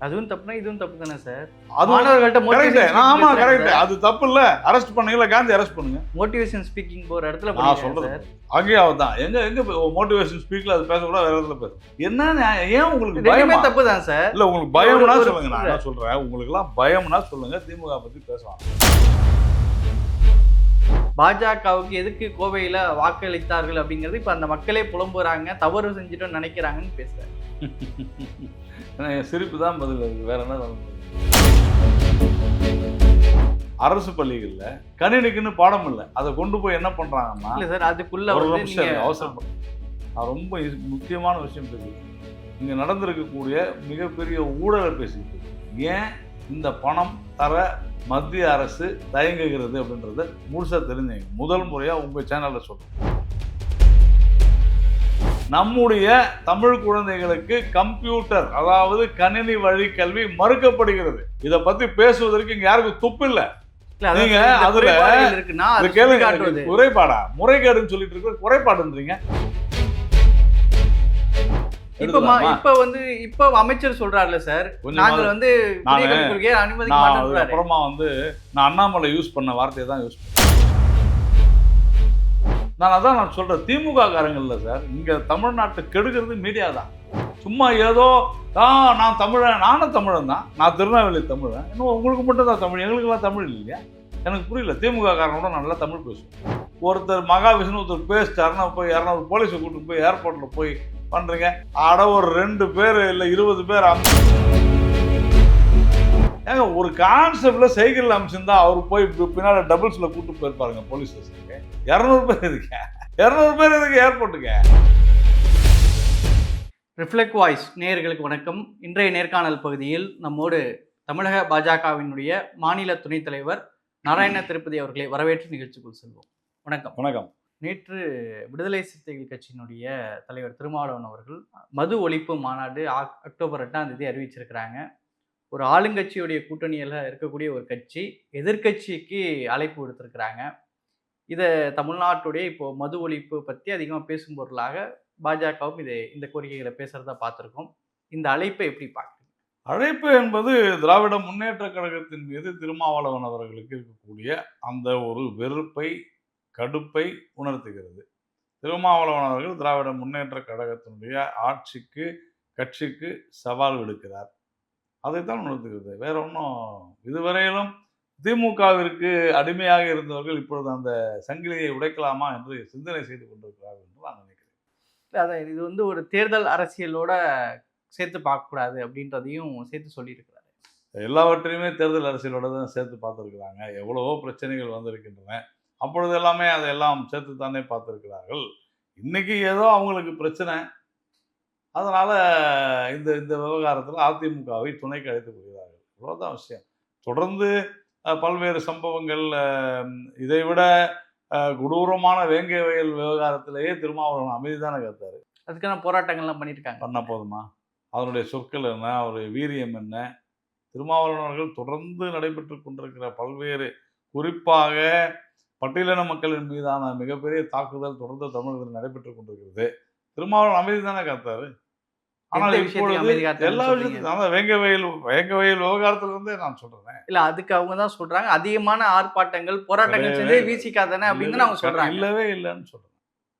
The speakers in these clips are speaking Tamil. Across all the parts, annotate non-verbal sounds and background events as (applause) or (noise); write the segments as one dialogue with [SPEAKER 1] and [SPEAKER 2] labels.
[SPEAKER 1] அதுவும் தப்புனா இதுவும் தப்பு தானே சார்?
[SPEAKER 2] அது
[SPEAKER 1] மாணவர்கள்ட்ட
[SPEAKER 2] கரெக்ட் ஆமா கரெக்ட் அது தப்பு இல்ல. அரெஸ்ட் பண்ணீங்களா காந்தி அரெஸ்ட் பண்ணுங்க.
[SPEAKER 1] மோட்டிவேஷன் ஸ்பீக்கிங் போற இடத்துல
[SPEAKER 2] நான்
[SPEAKER 1] சார்?
[SPEAKER 2] அங்கேயும் அவதான் எங்க எங்க மோட்டிவேஷன் ஸ்பீக்ல அது பேசக்கூடாது வேற இடத்துல பேச. என்ன? ஏன் உங்களுக்கு பயமா?
[SPEAKER 1] தப்பு தான் சார்.
[SPEAKER 2] இல்ல உங்களுக்கு பயம்னா சொல்லுங்க. நான் என்ன சொல்றேன்? உங்களுக்கு எல்லாம் பயம்னா சொல்லுங்க. திமுக பத்தி பேசலாம்.
[SPEAKER 1] பாஜகவுக்கு எதுக்கு கோவையில வாக்களித்தார்கள் அப்படிங்கிறது இப்ப அந்த மக்களே புலம்புறாங்க தவறு செஞ்சுட்டோம்னு நினைக்கிறாங்கன்னு பேசுறாரு. (laughs)
[SPEAKER 2] எனக்கு என் சிரிப்பு தான் பதில். வேற என்ன? அரசு பள்ளிகள்ல கணினிக்குன்னு பாடம் இல்லை. அதை கொண்டு போய் என்ன பண்றாங்கன்னா
[SPEAKER 1] இல்ல சார் அதுக்குள்ள
[SPEAKER 2] ஒரு நிமிஷம் நான் ரொம்ப முக்கியமான விஷயம் தெரியும் இங்க நடந்திருக்கக்கூடிய மிகப்பெரிய ஊழலை இருக்கு. ஏன் இந்த பணம் தர மத்திய அரசு தயங்குகிறது அப்படின்றத முழுசா தெரிஞ்சுங்க. முதல் முறையா உங்க சேனல்ல சொல்றேன். நம்முடைய தமிழ் குழந்தைகளுக்கு கம்ப்யூட்டர் அதாவது கணினி வழி கல்வி மறுக்கப்படுகிறது. இதை பத்தி பேசுவதற்கு இங்க யாருக்கும் துப்பு இல்ல. நீங்க அதுல- கேளுங்க குறைபாடா? முறைகேடுன்னு சொல்லிட்டு இருக்க குறைபாடுன்றீங்க.
[SPEAKER 1] இப்ப வந்து இப்ப அமைச்சர் சொல்றாருல சார் நாங்கள் வந்து மாட்டோம்ன்றாரு
[SPEAKER 2] அதுக்கப்புறமா வந்து நான் அண்ணாமலை யூஸ் பண்ண வார்த்தையை தான் யூஸ் பண்ணேன் நான் அதான் நான் சொல்கிறேன் திமுக காரங்கள்ல சார் இங்கே தமிழ்நாட்டை கெடுக்கிறது மீடியா தான் சும்மா ஏதோ தான் நான் தமிழன் நானும் தமிழன் தான் நான் திருநெல்வேலி தமிழன். இன்னும் உங்களுக்கு மட்டும் தான் தமிழ் எங்களுக்கெல்லாம் தமிழ் இல்லையா எனக்கு புரியல திமுக காரனோட நல்லா தமிழ் பேசுவோம். ஒருத்தர் மகாவிஷ்ணு ஒருத்தர் பேசிட்டாருன்னா போய் இரநூறு போலீஸை கூட்டு போய் ஏர்போர்ட்டில் போய் பண்ணுறீங்க அட ஒரு ரெண்டு பேர் இல்லை இருபது பேர் அமுச்சு ஏங்க ஒரு கான்செப்ட்ல சைக்கிள் அமிச்சிருந்தா அவர் போய் பின்னால டபுள்ஸ்ல கூட்டு போயிருப்பாருங்க போலீஸ் ஸ்டேஷனுக்கு இரநூறு பேர் எதுக்கு? இரநூறு பேர் எதுக்கு ஏர்போர்ட்டுக்கு
[SPEAKER 1] ரிஃப்ளெக்ட் வாய்ஸ் நேயர்களுக்கு வணக்கம். இன்றைய நேர்காணல் பகுதியில் நம்மோடு தமிழக பாஜகவினுடைய மாநில துணைத் தலைவர் நாராயண திருப்பதி அவர்களை வரவேற்று நிகழ்ச்சிக்குள் செல்வோம். வணக்கம்.
[SPEAKER 2] வணக்கம்.
[SPEAKER 1] நேற்று விடுதலை சிறுத்தைகள் கட்சியினுடைய தலைவர் திருமாவளவன் அவர்கள் மது ஒழிப்பு மாநாடு அக்டோபர் எட்டாம் தேதி அறிவிச்சிருக்கிறாங்க. ஒரு ஆளுங்கட்சியுடைய கூட்டணியில் இருக்கக்கூடிய ஒரு கட்சி எதிர்க்கட்சிக்கு அழைப்பு விடுத்திருக்கிறாங்க. இதை தமிழ்நாட்டுடைய இப்போ மது ஒழிப்பு பற்றி அதிகமாக பேசும் பொருளாக பாஜகவும் இதை இந்த கோரிக்கைகளை பேசுகிறதா பார்த்துருக்கோம். இந்த அழைப்பை எப்படி பார்க்குறீங்க?
[SPEAKER 2] அழைப்பு என்பது திராவிட முன்னேற்ற கழகத்தின் மீது திருமாவளவன் அவர்களுக்கு இருக்கக்கூடிய அந்த ஒரு வெறுப்பை கடுப்பை உணர்த்துகிறது. திருமாவளவன் அவர்கள் திராவிட முன்னேற்ற கழகத்தினுடைய ஆட்சிக்கு கட்சிக்கு சவால் விடுக்கிறார். அதைத்தான் உணர்த்துகிறது வேற ஒன்றும் இதுவரையிலும் திமுகவிற்கு அடிமையாக இருந்தவர்கள் இப்பொழுது அந்த சங்கிலியை உடைக்கலாமா என்று சிந்தனை செய்து கொண்டிருக்கிறார்கள் என்று நான் நினைக்கிறேன்.
[SPEAKER 1] இல்ல, அதான் இது வந்து ஒரு தேர்தல் அரசியலோட சேர்த்து பார்க்கக்கூடாது அப்படின்றதையும் சேர்த்து சொல்லியிருக்கிறாரு.
[SPEAKER 2] எல்லாவற்றையுமே தேர்தல் அரசியலோட தான் சேர்த்து பார்த்துருக்குறாங்க. எவ்வளவோ பிரச்சனைகள் வந்திருக்கின்றன. அப்பொழுது எல்லாமே அதையெல்லாம் சேர்த்து தானே பார்த்துருக்கிறார்கள். இன்னைக்கு ஏதோ அவங்களுக்கு பிரச்சனை. அதனால இந்த இந்த விவகாரத்தில் அதிமுகவை துணைக்கு அழைத்து கொள்கிறார்கள். இவ்வளோதான் விஷயம். தொடர்ந்து பல்வேறு சம்பவங்கள் அஹ், இதை விட அஹ், கொடூரமான வேங்கை வயல் விவகாரத்திலேயே திருமாவளவன் அமைதி தானே காத்தாரு
[SPEAKER 1] அதுக்கான போராட்டங்கள்லாம் பண்ணியிருக்காங்க
[SPEAKER 2] பண்ண போதுமா? அதனுடைய சொற்கள் என்ன? அவருடைய வீரியம் என்ன? திருமாவளவன் அவர்கள் தொடர்ந்து நடைபெற்று கொண்டிருக்கிற பல்வேறு குறிப்பாக பட்டியலின மக்களின் மீதான மிகப்பெரிய தாக்குதல் தொடர்ந்து தமிழகத்தில் நடைபெற்று கொண்டிருக்கிறது. திருமாவளவன் அமைதி தானே காத்தாரு? ஆனால் இப்பொழுது எல்லா
[SPEAKER 1] சொல்றீங்க?
[SPEAKER 2] விஷயத்தையும் அதான் வேங்க வயல் வேங்க வயல் விவகாரத்துல இருந்தே நான் சொல்றேன்.
[SPEAKER 1] இல்ல அதுக்கு அவங்க தான் சொல்றாங்க. அதிகமான ஆர்ப்பாட்டங்கள் போராட்டங்கள் செஞ்சே
[SPEAKER 2] இல்லை.
[SPEAKER 1] விசிகா தானே அப்படின்னு அவங்க சொல்றாங்க.
[SPEAKER 2] இல்லவே இல்லைன்னு சொல்றேன்.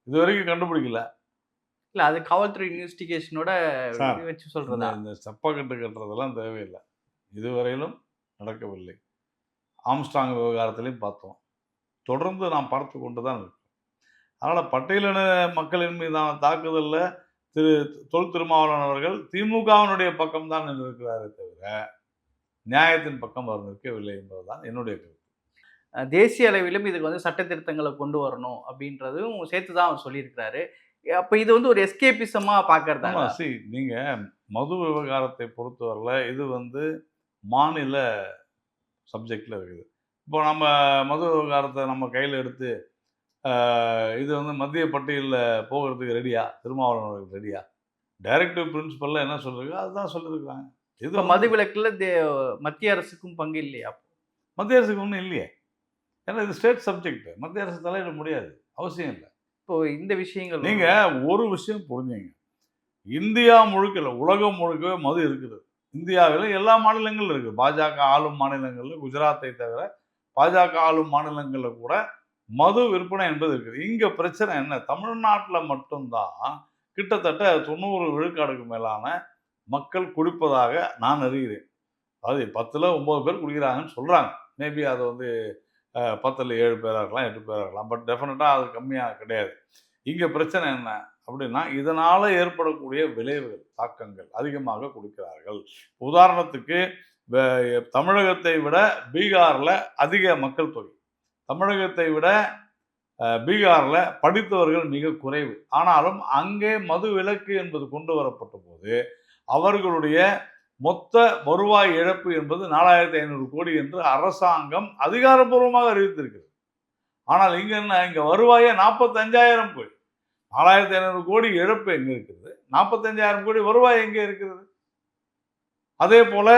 [SPEAKER 2] இது வரைக்கும் கண்டுபிடிக்கல.
[SPEAKER 1] இல்ல அது காவல்துறை இன்வெஸ்டிகேஷனோட வச்சு சொல்றதா?
[SPEAKER 2] இந்த- இந்த செப்பக்கட்டு கட்டுறதெல்லாம் தேவையில்லை. இதுவரையிலும் நடக்கவில்லை. ஆம்ஸ்டாங் விவகாரத்திலையும் பார்த்தோம். தொடர்ந்து நாம் பார்த்து கொண்டு தான் அதனால் பட்டியலின மக்களின் மீதான தாக்குதலில் திரு தொல் திருமாவளவன் அவர்கள் திமுகவினுடைய பக்கம் தான் நின்றிருக்கிறாரே தவிர நியாயத்தின் பக்கம் அவர் நிற்கவில்லை என்பதுதான் என்னுடைய கருத்து.
[SPEAKER 1] தேசிய அளவிலும் இதுக்கு வந்து சட்ட திருத்தங்களை கொண்டு வரணும் அப்படின்றதும் சேர்த்து தான் அவர் சொல்லியிருக்கிறாரு. அப்ப இது வந்து ஒரு எஸ்கேபிசமா பாக்குறதா
[SPEAKER 2] ஆமா சி நீங்க மது விவகாரத்தை பொறுத்தவரையில் இது வந்து மாநில சப்ஜெக்டில் இருக்குது. இப்போ நம்ம மது விவகாரத்தை நம்ம கையில் எடுத்து இது வந்து மத்திய பட்டியலில் போகிறதுக்கு ரெடியா? திருமாவளவன் ரெடியா? டைரக்டிவ் பிரின்சிபல்ல என்ன சொல்றது அதுதான் சொல்லியிருக்கிறாங்க இது
[SPEAKER 1] மது விலக்குல தே- மத்திய அரசுக்கும் பங்கு இல்லையா
[SPEAKER 2] மத்திய அரசுக்கு ஒன்றும் இல்லையே. ஏன்னா இது ஸ்டேட் சப்ஜெக்ட் மத்திய அரசு தலையிட முடியாது. அவசியம் இல்லை.
[SPEAKER 1] இப்போ இந்த விஷயங்கள்
[SPEAKER 2] நீங்க ஒரு விஷயம் புரிஞ்சுங்க. இந்தியா முழுக்க இல்லை உலகம் முழுக்கவே மது இருக்குது. இந்தியாவில் எல்லா மாநிலங்களும் இருக்குது பாஜக ஆளும் மாநிலங்களில் குஜராத்தை தவிர பாஜக ஆளும் மாநிலங்களில் கூட மது விற்பனை என்பது இருக்குது. இங்கே பிரச்சனை என்ன? தமிழ்நாட்டில் மட்டும்தான் கிட்டத்தட்ட தொண்ணூறு விழுக்காடுக்கு மேலான மக்கள் குடிப்பதாக நான் அறிகிறேன். அதாவது பத்தில் ஒம்பது பேர் குடிக்கிறாங்கன்னு சொல்கிறாங்க மேபி அது வந்து பத்தில் ஏழு பேராக இருக்கலாம் எட்டு பேராக இருக்கலாம். பட் டெஃபினட்டாக அது கம்மியாக கிடையாது. இங்கே பிரச்சனை என்ன அப்படின்னா இதனால் ஏற்படக்கூடிய விளைவுகள் தாக்கங்கள் அதிகமாக கொடுக்கிறார்கள். உதாரணத்துக்கு தமிழகத்தை விட பீகாரில் அதிக மக்கள் தொகை. தமிழகத்தை விட பீகாரில் படித்தவர்கள் மிக குறைவு. ஆனாலும் அங்கே மது விலக்கு என்பது கொண்டு வரப்பட்ட போது அவர்களுடைய மொத்த வருவாய் இழப்பு என்பது நாலாயிரத்தி ஐநூறு கோடி என்று அரசாங்கம் அதிகாரப்பூர்வமாக அறிவித்திருக்கிறது. ஆனால் இங்கே என்ன இங்கே வருவாயே நாற்பத்தஞ்சாயிரம் கோடி. நாலாயிரத்தி ஐநூறு கோடி இழப்பு எங்கே இருக்குது நாற்பத்தஞ்சாயிரம் கோடி வருவாய் எங்கே இருக்கிறது? அதே போல்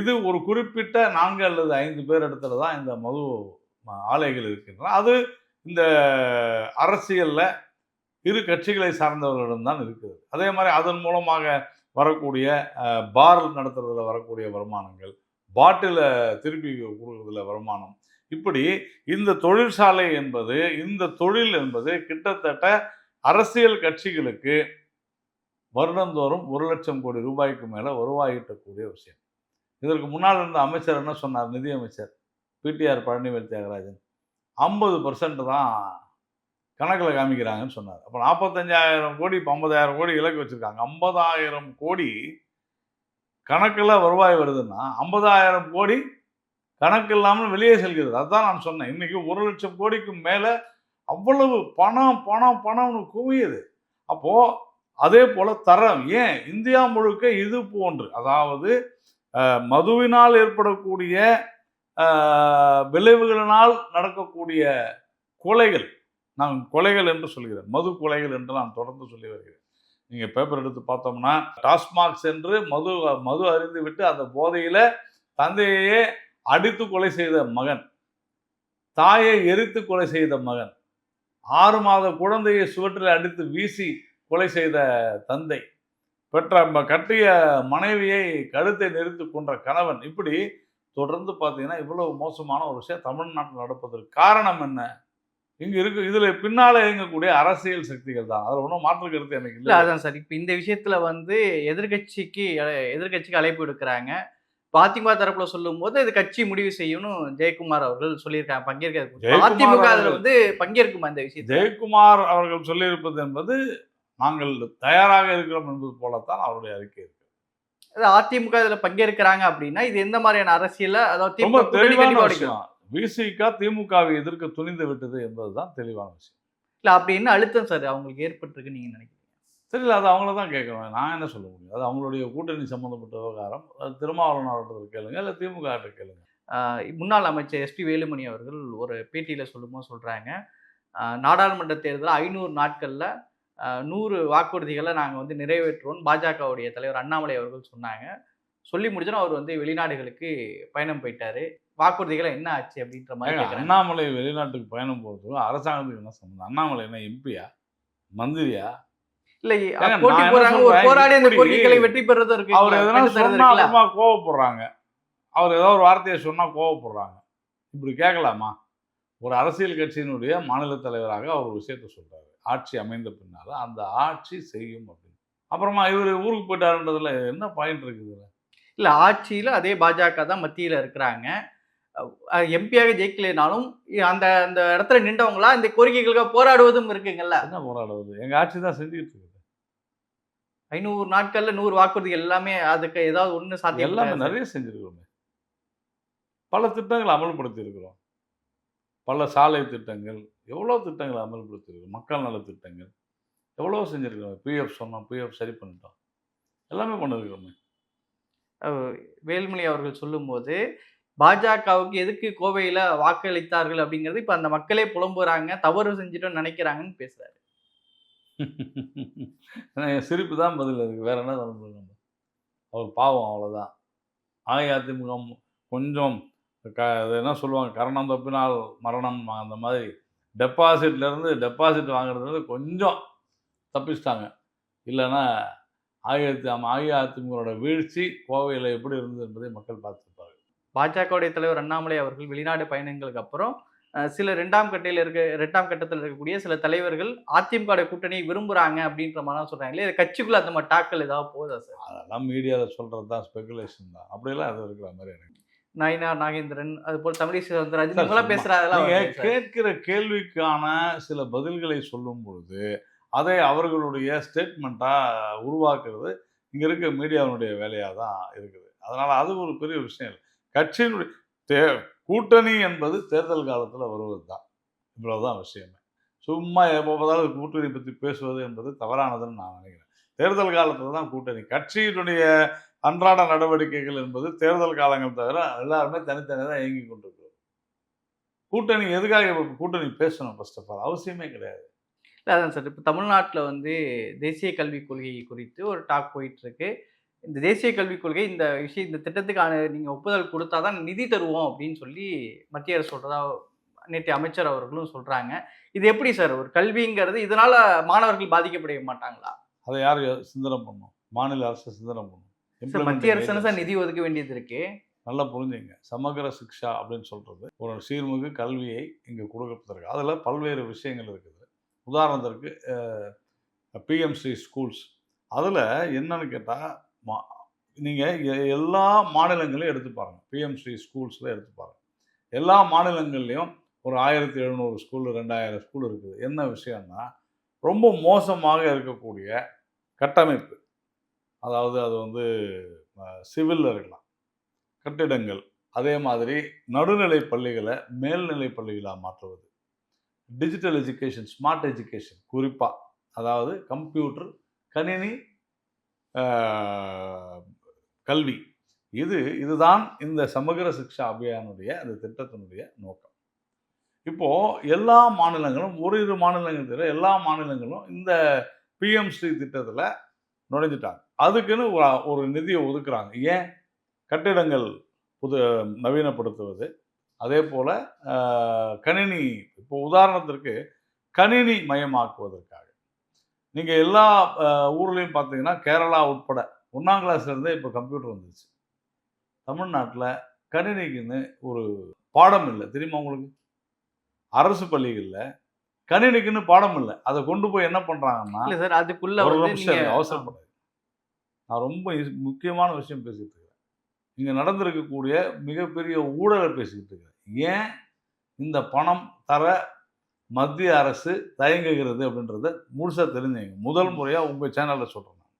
[SPEAKER 2] இது ஒரு குறிப்பிட்ட நான்கு அல்லது ஐந்து பேர் இடத்துல தான் இந்த மது ஆலைகள் இருக்கின்றன. அது இந்த அரசியலில் இரு கட்சிகளை சார்ந்தவர்களிடம் தான் இருக்குது அதே மாதிரி அதன் மூலமாக வரக்கூடிய பார் நடத்துறதுல வரக்கூடிய வருமானங்கள் பாட்டில திருப்பி கொடுக்குறதுல வருமானம். இப்படி இந்த தொழிற்சாலை என்பது இந்த தொழில் என்பது கிட்டத்தட்ட அரசியல் கட்சிகளுக்கு வருடந்தோறும் ஒரு லட்சம் கோடி ரூபாய்க்கு மேலே வருவாயிட்டக்கூடிய விஷயம். இதற்கு முன்னால் இருந்த அமைச்சர் என்ன சொன்னார்? நிதியமைச்சர். பிடிஆர் பழனிவேல் தியாகராஜன் ஐம்பது பர்சன்ட் தான் கணக்கில் காமிக்கிறாங்கன்னு சொன்னார். அப்போ நாற்பத்தஞ்சாயிரம் கோடி இப்போ ஐம்பதாயிரம் கோடி இலக்கு வச்சுருக்காங்க. ஐம்பதாயிரம் கோடி கணக்கில் வருவாய் வருதுன்னா ஐம்பதாயிரம் கோடி கணக்கு இல்லாமல் வெளியே செல்கிறது. அதுதான் நான் சொன்னேன். இன்றைக்கி ஒரு லட்சம் கோடிக்கு மேலே அவ்வளவு பணம் பணம் பணம்னு குவியுது. அப்போது அதே போல் தரம். ஏன்? இந்தியா முழுக்க இது போன்று அதாவது மதுவினால் ஏற்படக்கூடிய விளைவுகளினால் நடக்கக்கூடிய கொலைகள் நான் கொலைகள் என்று சொல்கிறேன். மது கொலைகள் என்று நான் தொடர்ந்து சொல்லி வருகிறேன். நீங்கள் பேப்பர் எடுத்து பார்த்தோம்னா டாஸ்மாக் சென்று மது மது அறிந்து விட்டு அந்த போதையில் தந்தையையே அடித்து கொலை செய்த மகன் தாயை எரித்து கொலை செய்த மகன் ஆறு மாத குழந்தையை சுவற்றில் அடித்து வீசி கொலை செய்த தந்தை பெற்ற கட்டிய மனைவியை கழுத்தை நெறித்து கொன்ற கணவன். இப்படி தொடர்ந்து பார்த்தீங்கன்னா இவ்வளவு மோசமான ஒரு விஷயம் தமிழ்நாட்டில் நடப்பதற்கு காரணம் என்ன? இங்க இருக்கு இதுல பின்னால இயங்கக்கூடிய அரசியல் சக்திகள் தான். அதுல ஒன்றும் மாற்று கருத்து எனக்கு
[SPEAKER 1] இல்ல அதான் சார். இப்போ இந்த விஷயத்துல வந்து எதிர்கட்சிக்கு எதிர்கட்சிக்கு அழைப்பு விடுக்கிறாங்க இப்ப அதிமுக தரப்புல சொல்லும்போது இது கட்சி முடிவு செய்யணும் ஜெயக்குமார் அவர்கள் சொல்லியிருக்காங்க பங்கேற்க அதிமுக. வந்து பங்கேற்குமா இந்த விஷயத்துல?
[SPEAKER 2] ஜெயக்குமார் அவர்கள் சொல்லியிருப்பது என்பது நாங்கள் தயாராக இருக்கிறோம் என்பது போலத்தான் அவருடைய அறிக்கை.
[SPEAKER 1] அதிமுக இதுல பங்கேற்கிறாங்க அப்படின்னா இது எந்த மாதிரியான அரசியல அதாவது திமுக
[SPEAKER 2] விசிக திமுகவை எதிர்க்க துணிந்து விட்டது என்பதுதான் தெளிவான விஷயம்.
[SPEAKER 1] இல்ல அப்படி என்ன அழுத்தம் சார்? அவங்களுக்கு ஏற்பட்டிருக்குன்னு நீங்க நினைக்கிறீங்க?
[SPEAKER 2] தெரியல அது அவங்கள தான் கேட்கணும். நான் என்ன சொல்ல முடியும்? அது அவங்களுடைய கூட்டணி சம்பந்தப்பட்ட விவகாரம். திருமாவளவன் அவர்கிட்ட கேளுங்க இல்லை திமுக கேளுங்க.
[SPEAKER 1] முன்னாள் அமைச்சர் எஸ்பி வேலுமணி அவர்கள் ஒரு பேட்டியில் சொல்லும்போது சொல்கிறாங்க நாடாளுமன்ற தேர்தல் ஐநூறு நாட்களில் நூறு வாக்குறுதிகளை நாங்கள் வந்து நிறைவேற்றுவோம் பாஜகவுடைய தலைவர் அண்ணாமலை அவர்கள் சொன்னாங்க. சொல்லி முடிச்சோன்னா அவர் வந்து வெளிநாடுகளுக்கு பயணம் போயிட்டாரு. வாக்குறுதிகளை என்ன ஆச்சு அப்படின்ற மாதிரி
[SPEAKER 2] அண்ணாமலை வெளிநாட்டுக்கு பயணம் போகிறதுக்கும் அரசாங்கத்துக்கு என்ன சம்பந்தம்? அண்ணாமலை என்ன எம்பியா? மந்திரியா?
[SPEAKER 1] இல்லை போராடி அந்த கோரிக்கைகளை வெற்றி பெறதும் இருக்கு.
[SPEAKER 2] அவர் எதனா சொன்னா கோவப்படுறாங்க. அவர் ஏதோ ஒரு வார்த்தையை சொன்னா கோவப்படுறாங்க. இப்படி கேட்கலாமா? ஒரு அரசியல் கட்சியினுடைய மாநில தலைவராக அவர் விஷயத்த சொல்றாரு. ஆட்சி அமைந்த பின்னால அந்த ஆட்சி செய்யும் அப்படின்னு. அப்புறமா இவர் ஊருக்கு போயிட்டாருன்றதுல என்ன பாயிண்ட் இருக்குது இதுல?
[SPEAKER 1] இல்ல ஆட்சியில அதே பாஜக தான் மத்தியில இருக்கிறாங்க. எம்பியாக ஜெயிக்கலைனாலும் அந்த அந்த இடத்துல நின்றவங்களா இந்த கோரிக்கைகளுக்காக போராடுவதும் இருக்குங்கல்ல
[SPEAKER 2] என்ன போராடுவது? எங்க ஆட்சி தான் செஞ்சுட்டு இருக்குது.
[SPEAKER 1] ஐநூறு நாட்கள்ல நூறு வாக்குறுதிகள் எல்லாமே அதுக்கு ஏதாவது ஒண்ணு சாத்தியம்
[SPEAKER 2] எல்லாமே. நிறைய செஞ்சிருக்கிறோமே. பல திட்டங்களை அமல்படுத்தி இருக்கிறோம் பல சாலை திட்டங்கள் எவ்வளோ திட்டங்களை அமல்படுத்தி இருக்கிறோம் மக்கள் நல திட்டங்கள் எவ்வளோ செஞ்சிருக்கிறோம் பிஎஃப் சொன்னோம் பிஎஃப் சரி பண்ணிட்டோம். எல்லாமே பண்ணிருக்கிறோமே
[SPEAKER 1] வேலுமணி அவர்கள் சொல்லும்போது பாஜகவுக்கு எதுக்கு கோவையில வாக்களித்தார்கள் அப்படிங்கிறது இப்ப அந்த மக்களே புலம்புறாங்க தவறு செஞ்சுட்டோம்னு நினைக்கிறாங்கன்னு
[SPEAKER 2] எனக்கு (laughs) சிரிப்பு தான் பதில் அதுக்கு. வேற என்ன சொல்ல நம்ம? அவர் பாவம் அவ்வளோதான் அஇஅதிமுக கொஞ்சம் க அது என்ன சொல்லுவாங்க? கரணம் தப்பினால் மரணம் அந்த மாதிரி டெபாசிட்லேருந்து டெபாசிட் வாங்குறதுலேருந்து கொஞ்சம் தப்பிச்சிட்டாங்க. இல்லைன்னா ஆயிரத்தி அஇஅதிமுகவோட வீழ்ச்சி கோவையில் எப்படி இருந்தது என்பதை மக்கள் பார்த்துருப்பாங்க
[SPEAKER 1] பாஜகவுடைய தலைவர் அண்ணாமலை அவர்கள் வெளிநாடு பயணங்களுக்கு அப்புறம் சில ரெண்டாம் கட்டையில் இருக்க ரெண்டாம் கட்டத்தில் இருக்கக்கூடிய சில தலைவர்கள் அதிமுக கூட்டணியை விரும்புறாங்க அப்படின்ற மாதிரி சொல்றாங்களே இது கட்சிக்குள்ள அந்த மாதிரி டாக்கள் ஏதாவது போதா சார்?
[SPEAKER 2] அதெல்லாம் மீடியாவில் சொல்கிறது தான் ஸ்பெகுலேஷன் தான். அப்படியெல்லாம் அது இருக்கிற மாதிரி எனக்கு
[SPEAKER 1] நயினார் நாகேந்திரன் அது போல தமிழிசை சவுந்தரராஜன்
[SPEAKER 2] சும்மா.
[SPEAKER 1] பேசுற அதெல்லாம்.
[SPEAKER 2] கேட்கிற கேள்விக்கான சில பதில்களை சொல்லும் பொழுது அதை அவர்களுடைய ஸ்டேட்மெண்ட்டா உருவாக்குறது இங்க இருக்க மீடியாவினுடைய வேலையா தான் இருக்குது. அதனால அது ஒரு பெரிய விஷயம் இல்லை. கட்சியினுடைய தே கூட்டணி என்பது தேர்தல் காலத்துல வருவது தான். இவ்வளவுதான் விஷயமே. சும்மா எப்போ பார்த்தாலும் கூட்டணி பத்தி பேசுவது என்பது தவறானதுன்னு நான் நினைக்கிறேன். தேர்தல் காலத்துல தான் கூட்டணி. கட்சியினுடைய அன்றாட நடவடிக்கைகள் என்பது தேர்தல் காலங்கள் தவிர எல்லாருமே தனித்தனியாக தான் இயங்கி கொண்டிருக்கிறோம். கூட்டணி எதுக்காக கூட்டணி பேசணும் ஃபர்ஸ்ட் ஆஃப் ஆல் அவசியமே கிடையாது.
[SPEAKER 1] இல்ல, அதான் சார் இப்போ தமிழ்நாட்டில் வந்து தேசிய கல்விக் கொள்கை குறித்து ஒரு டாக் போயிட்டு இருக்கு இந்த தேசிய கல்விக் கொள்கை இந்த விஷயம் இந்த திட்டத்துக்கான நீங்க ஒப்புதல் கொடுத்தாதான் நிதி தருவோம் அப்படின்னு சொல்லி மத்திய அரசு சொல்றதா நேற்று அமைச்சர் அவர்களும் சொல்றாங்க. இது எப்படி சார் ஒரு கல்விங்கிறது இதனால மாணவர்கள் பாதிக்கப்பட மாட்டாங்களா?
[SPEAKER 2] அதை யார் சிந்தனை பண்ணும்? மாநில அரசு சிந்தனை பண்ணும்.
[SPEAKER 1] சார் மத்திய அரசு சார். நிதி ஒதுக்க வேண்டியது இருக்கு.
[SPEAKER 2] நல்லா புரிஞ்சுங்க. சமகர சிக்ஷா அப்படின்னு சொல்றது. ஒரு சீர்மிகு கல்வியை இங்கே கொடுக்கப்பட்டிருக்கு அதில் பல்வேறு விஷயங்கள் இருக்குது. உதாரணத்திற்கு பிஎம்சி ஸ்கூல்ஸ் அதில் என்னன்னு கேட்டால் மா நீங்கள் எல்லா மாநிலங்களையும் எடுத்து பாருங்க. பிஎம்சி ஸ்கூல்ஸில் எடுத்து பாருங்க. எல்லா மாநிலங்கள்லையும் ஒரு ஆயிரத்தி எழுநூறு ஸ்கூல் ரெண்டாயிரம் ஸ்கூல் இருக்குது. என்ன விஷயம்னா ரொம்ப மோசமாக இருக்கக்கூடிய கட்டமைப்பு. அதாவது அது வந்து சிவில் இருக்கலாம். கட்டிடங்கள். அதே மாதிரி நடுநிலை பள்ளிகளை மேல்நிலை பள்ளிகளாக மாற்றுவது. டிஜிட்டல் எஜுகேஷன் ஸ்மார்ட் எஜுகேஷன் குறிப்பாக அதாவது கம்ப்யூட்டர் கணினி கல்வி. இது இதுதான் இந்த சமகர சிக்ஷா அபியானுடைய அந்த திட்டத்தினுடைய நோக்கம். இப்போது எல்லா மாநிலங்களும் ஒரு இரு மாநிலங்கள் தவிர எல்லா மாநிலங்களும் இந்த பிஎம்ஸ்ரீ திட்டத்தில் நுழைஞ்சிட்டாங்க. அதுக்குன்னு ஒரு ஒரு நிதியை ஒதுக்குறாங்க. ஏன்? கட்டிடங்கள் புது நவீனப்படுத்துவது. அதே போல் கணினி இப்போ உதாரணத்திற்கு கணினி மயமாக்குவதற்காக. நீங்கள் எல்லா ஊர்லேயும் பார்த்தீங்கன்னா கேரளா உட்பட ஒன்றாம் கிளாஸ்லேருந்தே இப்போ கம்ப்யூட்டர் வந்துருச்சு. தமிழ்நாட்டில் கணினிக்குன்னு ஒரு பாடம் இல்லை. தெரியுமா உங்களுக்கு? அரசு பள்ளிகளில் கணினிக்குன்னு பாடம் இல்லை. அதை கொண்டு போய் என்ன பண்ணுறாங்கன்னா
[SPEAKER 1] இல்ல
[SPEAKER 2] நான் ரொம்ப முக்கியமான விஷயம் பேசிகிட்டு இருக்கிறேன் இங்கே நடந்திருக்கக்கூடிய மிகப்பெரிய ஊழலை பேசிக்கிட்டு இருக்கிறேன் ஏன் இந்த பணம் தர மத்திய அரசு தயங்குகிறது அப்படின்றத முழுசாக தெரிஞ்சுங்க. முதல் முறையாக உங்கள் சேனலில் சொல்கிறேன் நான்.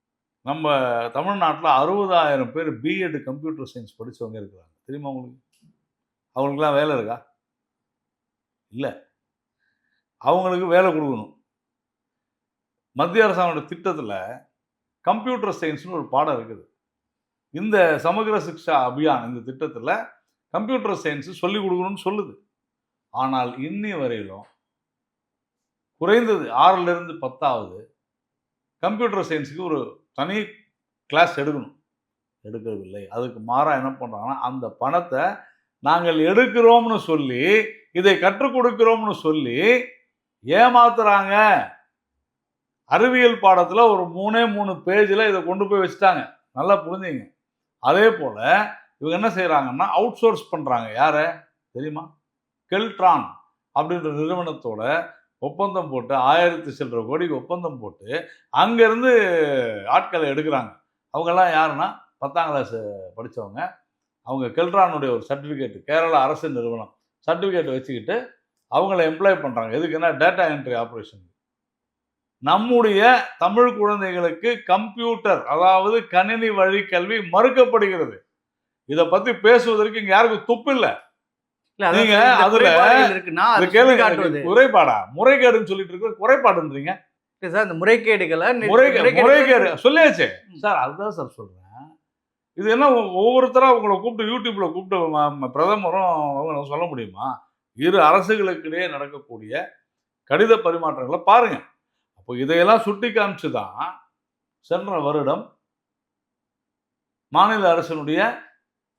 [SPEAKER 2] நம்ம தமிழ்நாட்டில் அறுபதாயிரம் பேர் பிஎட் கம்ப்யூட்டர் சயின்ஸ் படித்தவங்க இருக்கிறாங்க. தெரியுமா உங்களுக்கு? அவங்களுக்குலாம் வேலை இருக்கா? இல்லை. அவங்களுக்கு வேலை கொடுக்கணும். மத்திய அரசாங்கோட திட்டத்தில் கம்ப்யூட்டர் சயின்ஸ்னு ஒரு பாடம் இருக்குது. இந்த சமகிர சிக்ஷா அபியான் இந்த திட்டத்தில் கம்ப்யூட்டர் சயின்ஸு சொல்லிக் கொடுக்கணும்னு சொல்லுது. ஆனால் இன்னி வரையிலும் குறைந்தது ஆறிலிருந்து பத்தாவது கம்ப்யூட்டர் சயின்ஸுக்கு ஒரு தனி கிளாஸ் எடுக்கணும். எடுக்கவில்லை. அதுக்கு மாறாக என்ன பண்ணுறாங்கன்னா அந்த பணத்தை நாங்கள் எடுக்கிறோம்னு சொல்லி இதை கற்றுக் கொடுக்கிறோம்னு சொல்லி ஏமாத்துறாங்க. அறிவியல் பாடத்தில் ஒரு மூணே மூணு பேஜில் இதை கொண்டு போய் வச்சுட்டாங்க. நல்லா புரிஞ்சுங்க. அதே போல் இவங்க என்ன செய்கிறாங்கன்னா அவுட் சோர்ஸ் பண்ணுறாங்க யாரை? தெரியுமா? கெல்ட்ரான் அப்படின்ற நிறுவனத்தோட ஒப்பந்தம் போட்டு ஆயிரத்தி சில்லற கோடிக்கு ஒப்பந்தம் போட்டு அங்கேருந்து ஆட்களை எடுக்கிறாங்க. அவங்கெல்லாம் யாருன்னா பத்தாம் கிளாஸ் படித்தவங்க அவங்க கெல்ட்ரானுடைய ஒரு சர்டிஃபிகேட் கேரளா அரசு நிறுவனம். சர்டிஃபிகேட் வச்சுக்கிட்டு அவங்கள எம்ப்ளாய் பண்ணுறாங்க எதுக்குன்னா டேட்டா என்ட்ரி ஆப்ரேஷன் நம்முடைய தமிழ் குழந்தைகளுக்கு கம்ப்யூட்டர் அதாவது கணினி வழி கல்வி மறுக்கப்படுகிறது. இதை பத்தி பேசுவதற்கு இங்க யாருக்கும் துப்பு இல்ல. நீங்க அதுல கேளுங்க குறைபாடா? முறைகேடுன்னு சொல்லிட்டு இருக்க குறைபாடுன்றீங்க.
[SPEAKER 1] சார் இந்த முறைகேடுகளை
[SPEAKER 2] முறைகேடு சொல்லியாச்சு. சார் அதுதான் சார் சொல்றேன். இது என்ன ஒவ்வொருத்தரா உங்களை கூப்பிட்டு யூடியூப்ல கூப்பிட்டு பிரதமரும் அவங்க சொல்ல முடியுமா? இரு அரசுகளுக்கிடையே நடக்கக்கூடிய கடித பரிமாற்றங்களை பாருங்க. அப்போ இதையெல்லாம் சுட்டி காமிச்சு தான் சென்ற வருடம் மாநில அரசினுடைய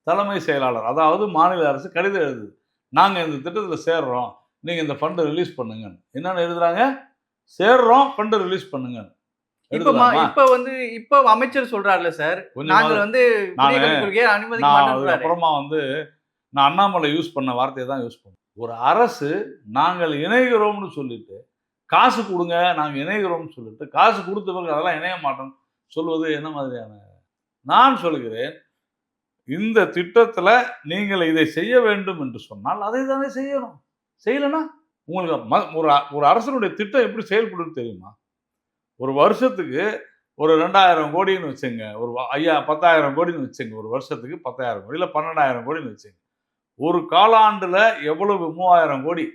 [SPEAKER 2] தலைமை செயலாளர் அதாவது மாநில அரசு கடிதம் எழுதுது. நாங்கள் இந்த திட்டத்தில் சேர்றோம் நீங்கள் இந்த ஃபண்டை ரிலீஸ் பண்ணுங்க என்னென்னு எழுதுறாங்க? சேர்றோம் ஃபண்டை ரிலீஸ் பண்ணுங்க
[SPEAKER 1] இப்ப வந்து இப்ப அமைச்சர் சொல்றாருல சார் நாங்கள் வந்து
[SPEAKER 2] அதுக்கப்புறமா வந்து நான் அண்ணாமலை யூஸ் பண்ண வார்த்தையை தான் யூஸ் பண்ணேன் ஒரு அரசு நாங்கள் இணைகிறோம்னு சொல்லிட்டு காசு கொடுங்க நாங்கள் இணைகிறோம்னு சொல்லிட்டு காசு கொடுத்த பிறகு அதெல்லாம் இணைய மாட்டோம் சொல்வது என்ன மாதிரியான? நான் சொல்கிறேன் இந்த திட்டத்தில் நீங்கள் இதை செய்ய வேண்டும் என்று சொன்னால் அதை தானே செய்யணும். செய்யலைன்னா உங்களுக்கு ம- ஒரு ஒரு அரசனுடைய திட்டம் எப்படி செயல்படும் தெரியுமா? ஒரு வருஷத்துக்கு ஒரு ரெண்டாயிரம் கோடின்னு வச்சுங்க ஒரு ஐயா பத்தாயிரம் கோடின்னு வச்சுங்க ஒரு வருஷத்துக்கு பத்தாயிரம் கோடி இல்லை பன்னெண்டாயிரம் கோடின்னு வச்சுங்க. ஒரு காலாண்டில் எவ்வளவு மூவாயிரம் கோடி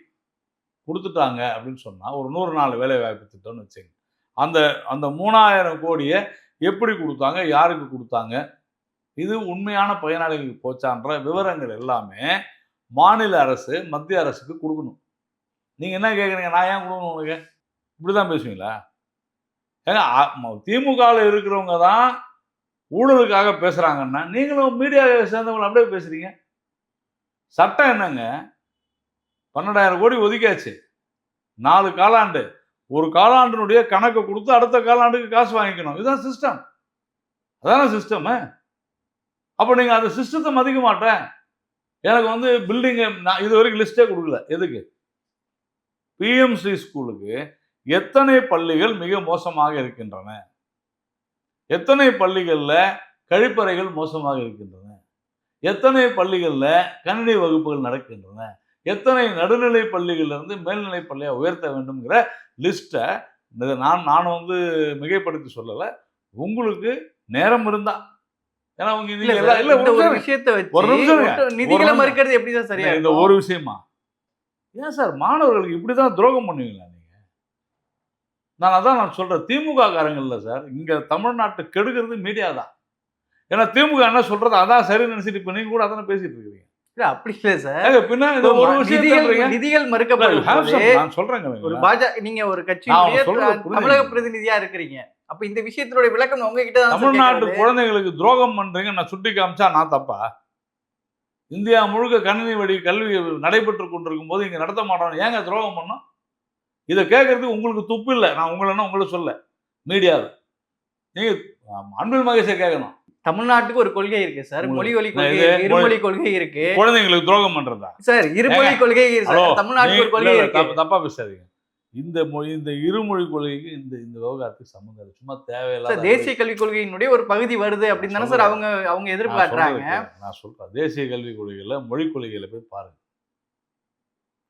[SPEAKER 2] கொடுத்துட்டாங்க அப்படின்னு சொன்னால் ஒரு நூறு நாள் வேலை வாய்ப்பு திட்டம்னு வச்சுங்க. அந்த அந்த மூணாயிரம் கோடியை எப்படி கொடுத்தாங்க யாருக்கு கொடுத்தாங்க? இது உண்மையான பயனாளிகளுக்கு போச்சான்ற விவரங்கள் எல்லாமே மாநில அரசு மத்திய அரசுக்கு கொடுக்கணும். நீங்கள் என்ன கேட்குறீங்க நான் ஏன் கொடுக்கணும் உங்களுக்கு இப்படி தான் பேசுவீங்களா? ஏங்க திமுகவில் இருக்கிறவங்க தான் ஊழலுக்காக பேசுகிறாங்கன்னா நீங்களும் மீடியாவை சேர்ந்தவங்களை அப்படியே பேசுகிறீங்க சட்டம் என்னங்க? பன்னெண்டாயிரம் கோடி ஒதுக்கியாச்சு. நாலு காலாண்டு. ஒரு காலாண்டினுடைய கணக்கை கொடுத்து அடுத்த காலாண்டுக்கு காசு வாங்கிக்கணும். இதுதான் சிஸ்டம் அதான சிஸ்டமு அப்போ நீங்கள் அந்த சிஸ்டத்தை மதிக்க மாட்டேன். எனக்கு வந்து பில்டிங்கு நான் இது வரைக்கும் லிஸ்ட்டே கொடுக்கல. எதுக்கு? பிஎம்சி ஸ்கூலுக்கு எத்தனை பள்ளிகள் மிக மோசமாக இருக்கின்றன? எத்தனை பள்ளிகளில் கழிப்பறைகள் மோசமாக இருக்கின்றன? எத்தனை பள்ளிகளில் கணினி வகுப்புகள் நடக்கின்றன? எத்தனை நடுநிலை பள்ளிகளிலிருந்து மேல்நிலை பள்ளியை உயர்த்த வேண்டும்ங்கிற லிஸ்ட்டை நான் நான் வந்து மிகைப்படுத்தி சொல்லலை. உங்களுக்கு நேரம் இருந்தா. ஏன்னா உங்க
[SPEAKER 1] இல்ல
[SPEAKER 2] இல்ல ஒரு
[SPEAKER 1] விஷயத்தை
[SPEAKER 2] ஒரு நிமிஷம்
[SPEAKER 1] நிதிகளை. மறுக்கிறது எப்படி சார் சரியா
[SPEAKER 2] இந்த? ஒரு விஷயமா? ஏன் சார் மாணவர்களுக்கு இப்படிதான் துரோகம் பண்ணுவீங்களா நீங்க? நான் அதான் நான் சொல்றேன். திமுக காரங்கள்ல சார். இங்க தமிழ்நாட்டு கெடுக்கிறது மீடியா தான் ஏன்னா திமுக என்ன சொல்றது? அதான் சரி நினைச்சிட்டு இப்ப நீங்க கூட அதானே பேசிட்டு இருக்கீங்க
[SPEAKER 1] இல்ல, அப்படி இல்ல சார்
[SPEAKER 2] பின்ன ஒரு
[SPEAKER 1] நிதிகள். நிதிகள் மறுக்கப்படும்
[SPEAKER 2] நான் சொல்றேங்க
[SPEAKER 1] ஒரு? பாஜக நீங்க ஒரு
[SPEAKER 2] புரியுது.
[SPEAKER 1] தமிழக பிரதிநிதியா இருக்கிறீங்க அப்ப இந்த விஷயத்தினுடைய விளக்கம் உங்ககிட்ட
[SPEAKER 2] தமிழ்நாட்டு. குழந்தைகளுக்கு துரோகம் பண்றீங்க நான் சுட்டி காமிச்சா நான் தப்பா இந்தியா முழுக்க கணினி வழி கல்வி நடைபெற்று கொண்டிருக்கும் போது இங்க நடத்த மாட்டோம் ஏங்க துரோகம் பண்ணோம் இதை கேட்கறதுக்கு உங்களுக்கு துப்பு இல்லை நான் உங்களை என்ன உங்களை சொல்ல மீடியாவில் நீங்க அன்பில் மகேஷை கேட்கணும்
[SPEAKER 1] தமிழ்நாட்டுக்கு ஒரு கொள்கை இருக்கு சார். மொழி
[SPEAKER 2] நான்
[SPEAKER 1] கொள்கை இருமொழி கொள்கை இருக்கு.
[SPEAKER 2] குழந்தைங்களுக்கு துரோகம் பண்றதா?
[SPEAKER 1] சார் இருமொழி கொள்கை இருக்கு
[SPEAKER 2] ஹலோ
[SPEAKER 1] சார் தமிழ்நாட்டுக்கு ஒரு கொள்கை இருக்கு.
[SPEAKER 2] தப்பு- பேசாதீங்க. இந்த மொழி இந்த இருமொழி கொள்கைக்கு இந்த இந்த விவகாரத்துக்கு சம்மந்தம் சும்மா
[SPEAKER 1] சார்
[SPEAKER 2] தேவையில்லாத
[SPEAKER 1] தேசிய கல்விக் கொள்கையினுடைய ஒரு பகுதி வருது அப்படின்னு தானே சார் அவங்க அவங்க எதிர்பார்க்கறாங்க.
[SPEAKER 2] நான் சொல்றேன். தேசிய கல்விக் கொள்கையில மொழி கொள்கையில போய் பாருங்க.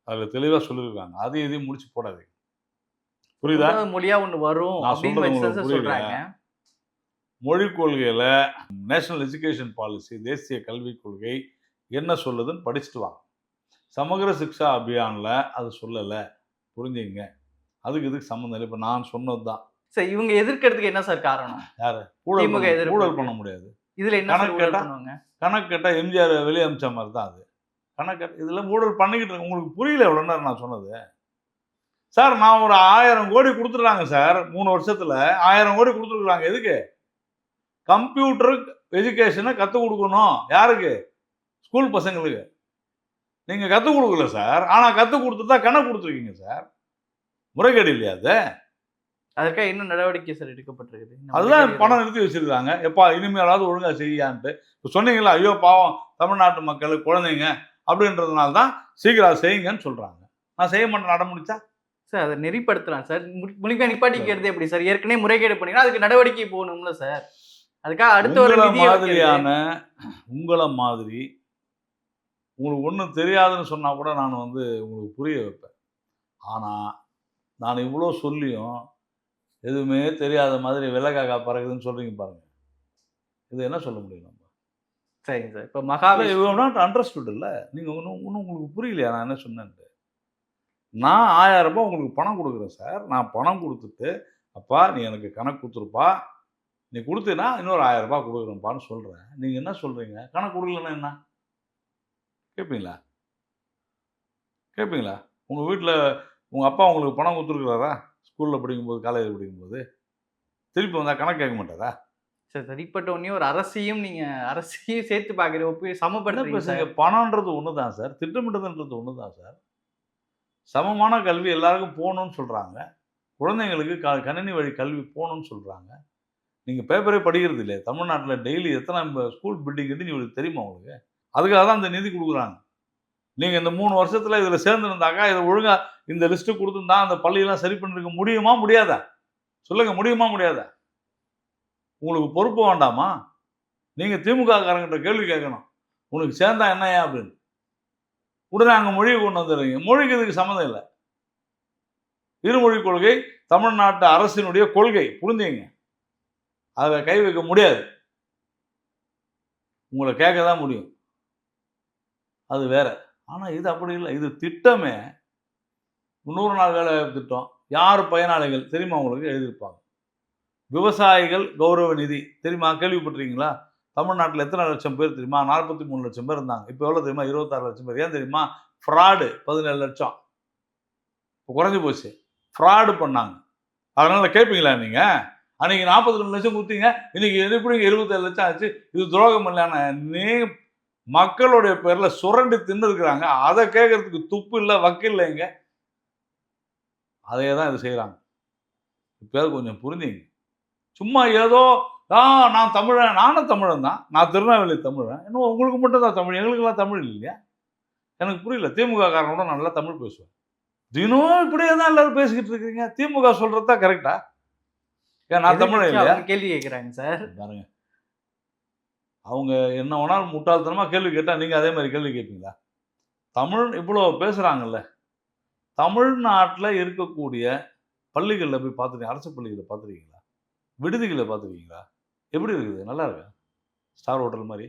[SPEAKER 2] அதுல தெளிவா சொல்லியிருக்காங்க அதையும் இதையும் முடிச்சு போடாதீங்க. புரியுதா?
[SPEAKER 1] மொழியா ஒண்ணு வரும் அப்படின்னு சொல்றாங்க.
[SPEAKER 2] மொழி கொள்கையில நேஷனல் எஜுகேஷன் பாலிசி தேசிய கல்விக் கொள்கை என்ன சொல்லுதுன்னு படிச்சுட்டு வாங்க. சமகர சிக்ஷா அபியான்ல அது சொல்லலை. புரிஞ்சுங்க. அதுக்கு இதுக்கு சம்மந்தம் இல்லை. இப்போ நான் சொன்னது தான்
[SPEAKER 1] சார் இவங்க எதிர்க்கிறதுக்கு என்ன சார் காரணம்?
[SPEAKER 2] ஊழல்
[SPEAKER 1] எதிர்ப்பு.
[SPEAKER 2] ஊழல்
[SPEAKER 1] இருக்கு.
[SPEAKER 2] பண்ண முடியாது.
[SPEAKER 1] இதுல என்ன
[SPEAKER 2] கணக்கு
[SPEAKER 1] ஊழல்
[SPEAKER 2] கேட்டா?
[SPEAKER 1] பண்ணுவாங்க?
[SPEAKER 2] கணக்கு கேட்டால் எம்ஜிஆர் வெளியே அமிச்ச மாதிரி தான் அது. கணக்கு இதெல்லாம் ஊழல் பண்ணிக்கிட்டு இருக்கு உங்களுக்கு புரியல எவ்வளோ நேரம் நான் சொன்னது? சார் நான் ஒரு ஆயிரம் கோடி கொடுத்துட்றாங்க சார் மூணு வருஷத்துல ஆயிரம் கோடி கொடுத்துருக்குறாங்க. எதுக்கு? கம்ப்யூட்டர் எஜுகேஷனை கற்றுக் கொடுக்கணும். யாருக்கு? ஸ்கூல் பசங்களுக்கு. நீங்கள் கற்றுக் கொடுக்கல சார். ஆனால் கற்றுக் கொடுத்துட்டா கணக்கு கொடுத்துருக்கீங்க சார். முறைகேடு இல்லையா அது?
[SPEAKER 1] அதற்காக என்ன நடவடிக்கை சார் எடுக்கப்பட்டிருக்குது?
[SPEAKER 2] அதுதான் பணம் நிறுத்தி வச்சிருக்காங்க. எப்பா இனிமேலாவது ஒழுங்கா செய்யான்ட்டு. இப்போ சொன்னீங்களா ஐயோ பாவம் தமிழ்நாட்டு மக்கள் குழந்தைங்க அப்படின்றதுனால தான் சீக்கிரம் செய்யுங்கன்னு சொல்றாங்க. நான் செய்ய மாட்டேன் நட முடிச்சா
[SPEAKER 1] சார் அதை நெறிப்படுத்தலாம் சார். முடி- முழுமையா நிப்பாட்டிக்கிறது எப்படி சார்? ஏற்கனவே முறைகேடு பண்ணீங்கன்னா அதுக்கு நடவடிக்கை போகணும்ல சார்? அதுக்காக அடுத்த ஒரு.
[SPEAKER 2] மாதிரியான உங்களை மாதிரி உங்களுக்கு ஒன்றும் தெரியாதுன்னு சொன்னா கூட நான் வந்து உங்களுக்கு புரிய வைப்பேன். ஆனா நான் இவ்வளோ சொல்லியும் எதுவுமே தெரியாத மாதிரி விலகாக்கா பறகுதுன்னு சொல்றீங்க பாருங்க. இது என்ன சொல்ல முடியும் நம்ம?
[SPEAKER 1] சரிங்க சார். இப்போ மகாவி
[SPEAKER 2] நாட் அண்டர்ஸ்டுட் இல்லை. நீங்கள் ஒன்றும் ஒன்றும் உங்களுக்கு புரியலையா? நான் என்ன சொன்னேன்ட்டு. நான் ஆயிரம் ரூபாய் உங்களுக்கு பணம் கொடுக்குறேன் சார். நான் பணம் கொடுத்துட்டு அப்பா நீ எனக்கு கணக்கு கொடுத்துருப்பா. நீ கொடுத்தீன்னா இன்னொரு ஆயிரம் ரூபாய் கொடுக்குறேன்ப்பான்னு சொல்கிறேன் நீங்கள் என்ன சொல்கிறீங்க கணக்கு கொடுக்கலன்னா என்ன? கேட்பீங்களா கேட்பீங்களா உங்கள் வீட்டில் உங்கள் அப்பா உங்களுக்கு பணம் கொடுத்துருக்குறாரா? ஸ்கூலில் படிக்கும்போது காலேஜில் படிக்கும்போது? திருப்பி வந்தால் கணக்கு கேட்க மாட்டாரா?
[SPEAKER 1] சார் சரிப்பட்ட உடனே ஒரு அரசையும் நீங்க அரசையும் சேர்த்து பாக்குற ஒப்பி சமப்படுறீங்க
[SPEAKER 2] பேசுங்க
[SPEAKER 1] சார்.
[SPEAKER 2] பணம்ன்றது ஒன்று தான் சார். திட்டமிட்டதுன்றது ஒன்று தான் சார். சமமான கல்வி எல்லாருக்கும் போகணும்னு சொல்கிறாங்க குழந்தைங்களுக்கு க கணினி வழி கல்வி போகணும்னு சொல்கிறாங்க நீங்கள் பேப்பரே படிக்கிறது இல்லையே தமிழ்நாட்டில் டெய்லி எத்தனை ஸ்கூல் பில்டிங் கட்டி உங்களுக்கு தெரியுமா உங்களுக்கு? அதுக்காக தான் இந்த நிதி கொடுக்குறாங்க. நீங்கள் இந்த மூணு வருஷத்தில் இதில் சேர்ந்துருந்தாக்கா இதை ஒழுங்காக இந்த லிஸ்ட்டு கொடுத்துருந்தா அந்த பள்ளியெல்லாம் சரி பண்ணிருக்க முடியுமா முடியாதா? சொல்லுங்கள் முடியுமா முடியாதா? உங்களுக்கு பொறுப்பு வேண்டாமா? நீங்கள் திமுககாரங்கிட்ட கேள்வி கேட்கணும். உனக்கு சேர்ந்தா என்னையா அப்படின்னு. உடனே அங்கே மொழியை கொண்டு வந்துடுறீங்க. மொழிக்கு இதுக்கு சம்மந்தம் இல்லை. இருமொழி கொள்கை தமிழ்நாட்டு அரசினுடைய கொள்கை. புரிஞ்சுங்க அதை கை வைக்க முடியாது. உங்களை கேட்க தான் முடியும். அது வேற. ஆனால் இது அப்படி இல்லை. இது திட்டமே. நூறு நாள் வேலை வாய்ப்பு திட்டம். யார் பயனாளிகள் தெரியுமா உங்களுக்கு? எழுதியிருப்பாங்க. விவசாயிகள் கௌரவ நிதி. தெரியுமா? கேள்விப்பட்டிருக்கீங்களா? தமிழ்நாட்டில் எத்தனை லட்சம் பேர் தெரியுமா? நாற்பத்தி மூணு லட்சம் பேர் இருந்தாங்க. இப்போ எவ்வளோ தெரியுமா? இருபத்தாறு லட்சம் பேர். ஏன் தெரியுமா? ஃப்ராடு பதினேழு லட்சம். இப்போ குறைஞ்சி போச்சு. ஃப்ராடு பண்ணாங்க. அதனால் கேட்பீங்களா நீங்கள் அன்னைக்கு நாற்பத்தி ரெண்டு லட்சம் கொடுத்தீங்க. இன்னைக்கு எப்படி இருபத்தேழு லட்சம் ஆச்சு? இது துரோகம் இல்லைன்னு நீ மக்களுடைய பேரில் சுரண்டி தின்னு இருக்கிறாங்க அதை கேட்கறதுக்கு துப்பு இல்லை வக்கு இல்லைங்க அதையே தான் இது செய்கிறாங்க இப்போ கொஞ்சம் புரிஞ்சுங்க. சும்மா ஏதோ ஆ நான் தமிழன் நானும் தமிழன் தான். நான் திருநெல்வேலி தமிழன். இன்னும் உங்களுக்கு மட்டும் தான் தமிழ் எங்களுக்கெல்லாம் தமிழ் இல்லையா? எனக்கு புரியல. திமுக காரனோட நல்லா தமிழ் பேசுவேன் தினம் இப்படியே தான் எல்லாரும் பேசிக்கிட்டு இருக்கிறீங்க. திமுக சொல்கிறது தான் கரெக்டாக நான்
[SPEAKER 1] எதிர்க்கட்சி
[SPEAKER 2] இல்லையா?
[SPEAKER 1] கேள்வி கேட்குறாங்க சார்?
[SPEAKER 2] பாருங்க. அவங்க என்ன வேணாலும் முட்டாள்தனமா கேள்வி கேட்டா நீங்க அதே மாதிரி கேள்வி கேட்பீங்களா தமிழ் இவ்வளோ பேசுறாங்கல்ல. தமிழ்நாட்டில் இருக்கக்கூடிய பள்ளிகளில் போய் பார்த்துருக்கீங்க அரசு பள்ளிகளை பார்த்துருக்கீங்களா விடுதிகளை பார்த்துருக்கீங்களா எப்படி இருக்குது? நல்லா இருக்கா? ஸ்டார் ஹோட்டல் மாதிரி?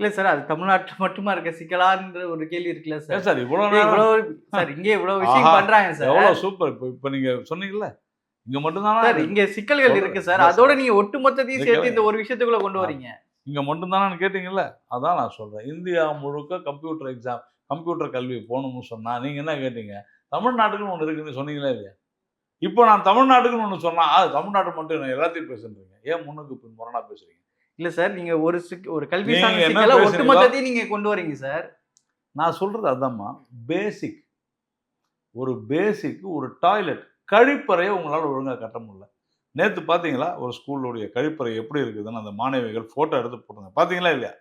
[SPEAKER 1] இல்ல சார் அது தமிழ்நாட்டுல மட்டுமா இருக்க சிக்கலான்ற ஒரு கேள்வி இருக்குல்ல சார்.
[SPEAKER 2] சார் இவ்வளோ
[SPEAKER 1] இவ்வளவு சார் இங்கே இவ்வளவு விஷயம்
[SPEAKER 2] ஆஹா,
[SPEAKER 1] பண்றாங்க சார்.
[SPEAKER 2] எவ்வளோ சூப்பர். இப்போ இப்போ நீங்க சொன்னீங்கல்ல இங்க மட்டும்தானா
[SPEAKER 1] இங்க சிக்கல்கள். இருக்கு சார். அதோட நீங்க ஒட்டுமொத்தத்தையும் சேர்த்து இந்த ஒரு விஷயத்துக்குள்ள கொண்டு வரீங்க.
[SPEAKER 2] இங்க மட்டும்தானு கேட்டீங்கல்ல? அதான் நான் சொல்றேன். இந்தியா முழுக்க கம்ப்யூட்டர் எக்ஸாம் கம்ப்யூட்டர் கல்வி போகணும்னு சொன்னா நீங்க என்ன கேட்டீங்க? தமிழ்நாட்டுக்குன்னு ஒன்று இருக்குன்னு சொன்னீங்களா இல்லையா? இப்போ நான் தமிழ்நாட்டுக்குன்னு ஒன்று சொன்னா அது தமிழ்நாடு மட்டும் நான் எல்லாத்தையும் பேசுறீங்க ஏன் முன்னுக்கு பின் முரணா பேசுறீங்க?
[SPEAKER 1] இல்ல சார் நீங்க ஒரு சிக்- ஒரு கல்வி ஒட்டுமொத்தத்தையும் நீங்க கொண்டு வரீங்க சார்.
[SPEAKER 2] நான் சொல்றது அதாம்மா. பேசிக் ஒரு பேசிக் ஒரு டாய்லெட் கழிப்பறையை உங்களால் ஒழுங்காக கட்ட முடியல. நேற்று பார்த்தீங்களா ஒரு ஸ்கூலுடைய கழிப்பறை எப்படி இருக்குதுன்னு அந்த மாணவிகள் ஃபோட்டோ எடுத்து போட்டாங்க பார்த்தீங்களா இல்லையா?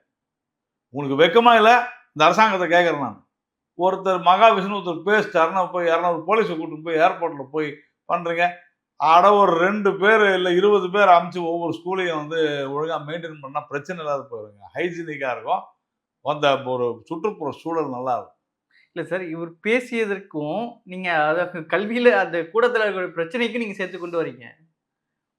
[SPEAKER 2] உங்களுக்கு வெக்கமாக இல்லை? இந்த அரசாங்கத்தை கேட்குறேன் நான். ஒருத்தர் மகாவிஷ்ணு ஒருத்தர் பேசிட்டாருன்னா போய் இரநூறு போலீஸை கூட்டிட்டு போய் ஏர்போர்ட்டில் போய் பண்ணுறீங்க அட ஒரு ரெண்டு பேர் இல்லை இருபது பேர் அமுச்சு ஒவ்வொரு ஸ்கூலையும் வந்து ஒழுங்காக மெயின்டைன் பண்ணால் பிரச்சனை இல்லாத போயிருங்க. ஹைஜீனிக்காக இருக்கும். அந்த ஒரு சுற்றுப்புற சூழல் நல்லாயிருக்கும்
[SPEAKER 1] இல்ல சார் இவர் பேசியதற்கும் நீங்க அத கல்வியில அந்த கூடத்துல இருக்கிற பிரச்சனைக்கு நீங்க சேர்த்து கொண்டு வரீங்க.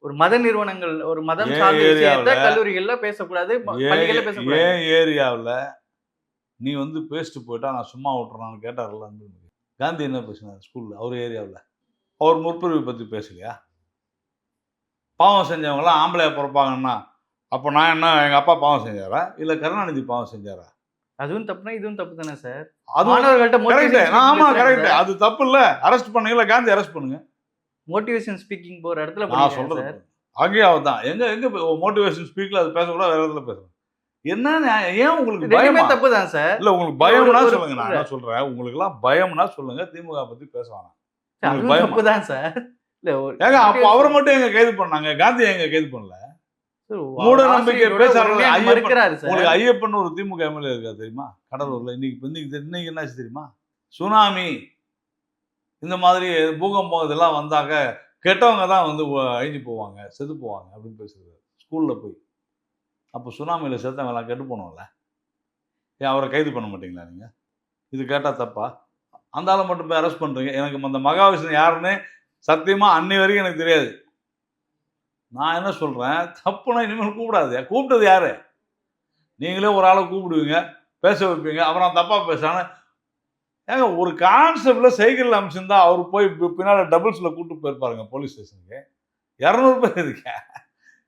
[SPEAKER 1] ஒரு மத நிறுவனங்கள் ஒரு மதம் சார்ந்த கல்லூரிகள்ல பேசக்கூடாது பள்ளிகள்ல பேசக்கூடாது.
[SPEAKER 2] ஏன் ஏரியாவில் நீ வந்து பேசிட்டு போயிட்டா நான் சும்மா விட்டுறான்னு கேட்டார்ல காந்தி என்ன பேசினார் ஸ்கூலில் அவர் ஏரியாவில்? அவர் முற்பிரிவு பற்றி பேசலையா? பாவம் செஞ்சவங்களாம் ஆம்பளையா பிறப்பாங்கன்னா அப்போ நான் என்ன எங்கள் அப்பா பாவம் செஞ்சாரா? இல்லை கருணாநிதி பாவம் செஞ்சாரா?
[SPEAKER 1] அதுவும் தப்புனா இதுவும் தப்பு தானே சார்?
[SPEAKER 2] அது
[SPEAKER 1] மாணவர்கள்ட்ட
[SPEAKER 2] ஆமா கரெக்ட் அது தப்பு இல்ல அரெஸ்ட் பண்ணுங்களா காந்தி அரெஸ்ட் பண்ணுங்க.
[SPEAKER 1] மோட்டிவேஷன் ஸ்பீக்கிங் போற இடத்துல
[SPEAKER 2] நான் சொல்றது அங்கேயும் அவன் தான் எங்க எங்க மோட்டிவேஷன் ஸ்பீக்ல அது பேசக்கூடாது வேற இடத்துல பேசுறேன் என்ன? ஏன் உங்களுக்கு பயமா?
[SPEAKER 1] தப்பு தான் சார்.
[SPEAKER 2] இல்ல உங்களுக்கு பயம்னா சொல்லுங்க. நான் என்ன சொல்றேன்? உங்களுக்கு எல்லாம் பயம்னா சொல்லுங்க. திமுக பத்தி பேச வேணாம். உங்களுக்கு
[SPEAKER 1] அதுவும்
[SPEAKER 2] பயமா?
[SPEAKER 1] தான் சார். இல்ல
[SPEAKER 2] ஏங்க அப்போ அவரை மட்டும் எங்க கைது பண்ணாங்க? காந்தி எங்க கைது பண்ணல? மூட நம்பிக்கை ஐயப்பன். ஒரு திமுக எம்எல்ஏ இருக்கா தெரியுமா? கடலூர்ல. இன்னைக்கு இன்னைக்கு இன்னைக்கு என்னாச்சு தெரியுமா? சுனாமி. இந்த மாதிரி பூகம்பம் இதெல்லாம் வந்தாக்க கெட்டவங்க தான் வந்து அழிஞ்சு போவாங்க செத்து போவாங்க அப்படின்னு பேசுறது ஸ்கூல்ல போய். அப்போ சுனாமியில் செத்தவங்க எல்லாம் கெட்டு போனோம்ல. ஏன் அவரை கைது பண்ண மாட்டீங்களா நீங்க? இது கேட்டா தப்பா? அந்த ஆளை மட்டும் போய் அரெஸ்ட் பண்றீங்க. எனக்கு அந்த மகாவிஷ்ணு யாருன்னு சத்தியமா அன்னி வரைக்கும் எனக்கு தெரியாது. நான் என்ன சொல்கிறேன் தப்புனா இனிமேல் கூப்பிடாது. கூப்பிட்டது யார்? நீங்களே ஒரு ஆளை கூப்பிடுவீங்க பேச வைப்பீங்க அப்புறம் தப்பாக பேசுகிறான்னு ஏங்க ஒரு கான்செப்டில் சைக்கிள் அமிச்சிருந்தா அவர் போய் பின்னால் டபுள்ஸில் கூப்பிட்டு போயிருப்பாருங்க போலீஸ் ஸ்டேஷனுக்கு இரநூறு பேர் எதுக்கு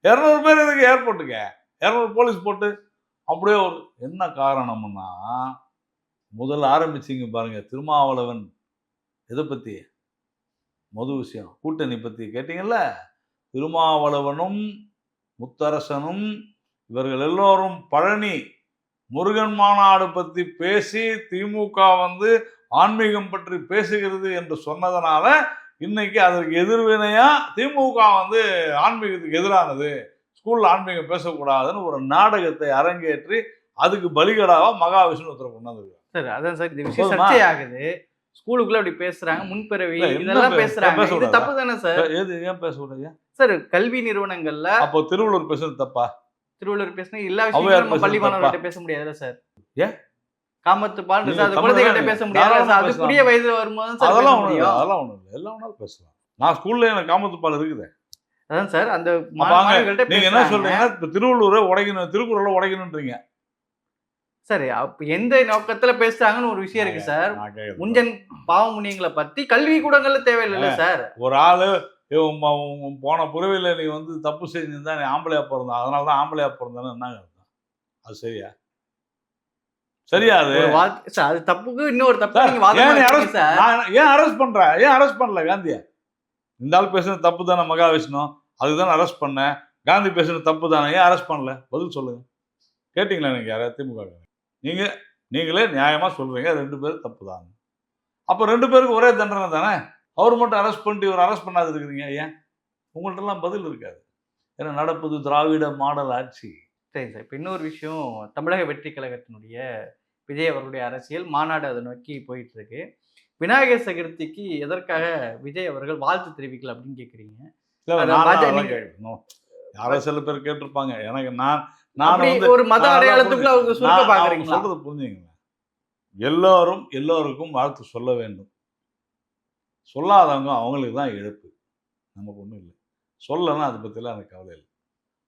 [SPEAKER 2] இரநூறு பேர் இருக்கு ஏர்போர்ட்டுக்கு இரநூறு போலீஸ் போட்டு அப்படியே ஒரு என்ன காரணம்னா முதல்ல ஆரம்பிச்சிங்க பாருங்கள் திருமாவளவன் எதை பற்றி மது விஷயம். கூட்டணி பற்றி கேட்டிங்கள்ல திருமாவளவனும் முத்தரசனும் இவர்கள் எல்லோரும் பழனி முருகன் மாநாடு பத்தி பேசி திமுக வந்து ஆன்மீகம் பற்றி பேசுகிறது என்று சொன்னதனால இன்னைக்கு அதற்கு எதிர்வினையா திமுக வந்து ஆன்மீகத்துக்கு எதிரானது. ஸ்கூல்ல ஆன்மீகம் பேசக்கூடாதுன்னு ஒரு நாடகத்தை அரங்கேற்றி அதுக்கு பலிகடாவா மகாவிஷ்ணு ஒருத்தரை கொண்டாந்து
[SPEAKER 1] சார் அதான் சார் இந்த விஷயம்? சர்ச்சை ஆகுது ஸ்கூலுக்குள்ள அப்படி பேசுறாங்க முன்பிறவி இதெல்லாம் பேசுறாங்க. இது? தப்பு தானே சார்?
[SPEAKER 2] எது ஏன் பேசக்கூடாது
[SPEAKER 1] சார் கல்வி நிறுவனங்கள்ல
[SPEAKER 2] அப்போ திருவள்ளூர் பேசுறது தப்பா?
[SPEAKER 1] திருவள்ளுவர் பேசினா எல்லா விஷயங்களும் பள்ளி? மாணவர்கிட்ட பேச முடியாதுல்ல சார்.
[SPEAKER 2] ஏன்?
[SPEAKER 1] காமத்து பால் குழந்தைகிட்ட பேச முடியாது. அது. புரிய வயது வரும்போது
[SPEAKER 2] அதெல்லாம் இல்லை
[SPEAKER 1] முடியும்.
[SPEAKER 2] அதெல்லாம் ஒண்ணும் இல்லை. எல்லாம் ஒன்றாலும் பேசலாம். நான் ஸ்கூல்ல எனக்கு காமத்து பால் இருக்குது.
[SPEAKER 1] அதான் சார் அந்த
[SPEAKER 2] நீங்க என்ன. சொல்றீங்கன்னா திருவள்ளூரை உடைக்கணும் திருக்குறளை உடைக்கணும்ன்றீங்க
[SPEAKER 1] சரி அப்ப எந்த நோக்கத்துல பேசுறாங்கன்னு ஒரு விஷயம் இருக்கு சார். முஞ்சன் பாவ முனியங்களை பத்தி கல்வி கூடங்கள்ல தேவையில்லைல்ல சார்.
[SPEAKER 2] ஒரு ஆளு போன புறவில நீ வந்து தப்பு செஞ்சிருந்தா நீ ஆம்பளையா பிறந்தான் அதனால தான் ஆம்பளையா பிறந்தான்னு என்ன அர்த்தம்? அது சரியா? சரியா அது?
[SPEAKER 1] அது தப்புக்கு இன்னொரு தப்பு
[SPEAKER 2] ஏன் அரெஸ்ட் பண்ற? ஏன் அரெஸ்ட் பண்ணல காந்திய? இந்த ஆள் பேசுனது தப்பு தானே மகாவிஷ்ணு? அதுதான் அரெஸ்ட் பண்ணேன் காந்தி பேசுனது தப்பு தானே? ஏன் அரெஸ்ட் பண்ணல? பதில் சொல்லுங்க. கேட்டிங்களா நீங்க யாராவது திமுக? நீங்க நீங்களே நியாயமா சொல்றீங்க. ரெண்டு பேரும் தப்பு தான். அப்ப ரெண்டு பேருக்கு ஒரே தண்டனை தானே? அவர் மட்டும் அரெஸ்ட் பண்ணிட்டு இவர் அரெஸ்ட் பண்ணாது இருக்கிறீங்க ஏன்? உங்கள்ட்ட எல்லாம் பதில் இருக்காது. ஏன்னா நடப்பது திராவிட மாடல் ஆட்சி.
[SPEAKER 1] சரி சார். இப்போ இன்னொரு விஷயம் தமிழக வெற்றி கழகத்தினுடைய விஜய் அவர்களுடைய அரசியல் மாநாடு அதை நோக்கி போயிட்டு இருக்கு விநாயகர் சதுர்த்திக்கு எதற்காக விஜய் அவர்கள் வாழ்த்து தெரிவிக்கல அப்படின்னு
[SPEAKER 2] கேட்கணும். யாரோ சில பேர் கேட்டிருப்பாங்க. எனக்கு நான் நான்
[SPEAKER 1] ஒரு மத அடையாளத்துக்குள்ள அவங்க
[SPEAKER 2] அவங்க
[SPEAKER 1] பாக்குறீங்களா
[SPEAKER 2] சொல்றது புரிஞ்சுங்க எல்லாரும் எல்லோருக்கும் வாழ்த்து சொல்ல வேண்டும். சொல்லாதவங்க அவங்களுக்கு தான் இழப்பு. நமக்கு ஒன்றும் இல்லை. சொல்லலைன்னா அதை பற்றிலாம் எனக்கு கவலை இல்லை.